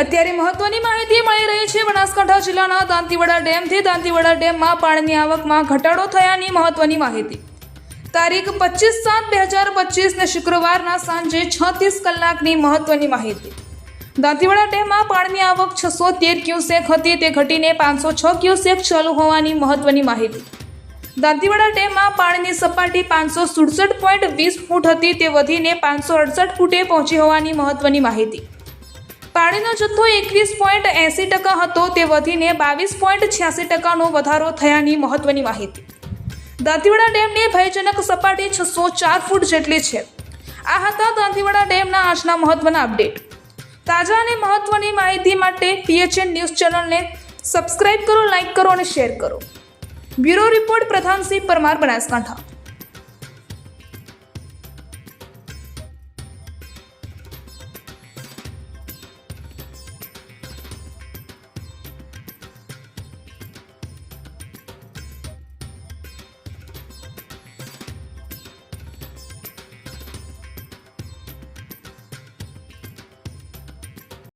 અત્યારે મહત્વની માહિતી મળી રહી છે. બનાસકાંઠા જિલ્લાના દાંતીવાડા ડેમથી દાંતીવાડા ડેમમાં પાણીની આવકમાં ઘટાડો થયાની મહત્વની માહિતી. તારીખ પચીસ સાત બે હજાર પચીસને શુક્રવારના સાંજે છત્રીસ કલાકની મહત્વની માહિતી. દાંતીવાડા ડેમમાં પાણીની આવક છસો તેર ક્યુસેક હતી. તે ઘટીને પાંચસો છ ક્યુસેક ચાલુ હોવાની મહત્વની માહિતી. દાંતીવાડા ડેમમાં પાણીની સપાટી પાંચસો સુડસઠ પોઈન્ટ વીસ ફૂટ હતી. તે વધીને પાંચસો અડસઠ ફૂટે પહોંચી હોવાની મહત્વની માહિતી. પાણીનો જથ્થો એકવીસ પોઈન્ટ એંસી ટકા હતો. તે વધીને બાવીસ પોઈન્ટ છ્યાસી ટકાનો વધારો થયાની મહત્વની માહિતી. દાંતીવાડા ડેમની ભયજનક સપાટી છસો ચાર ફૂટ જેટલી છે. આ હતા દાંતીવાડા ડેમના આજના મહત્વના અપડેટ. તાજા અને મહત્વની માહિતી માટે પીએચએન ન્યૂઝ ચેનલને સબસ્ક્રાઇબ કરો, લાઇક કરો અને શેર કરો. Bureau report Pradhansinh Parmar Banaskantha.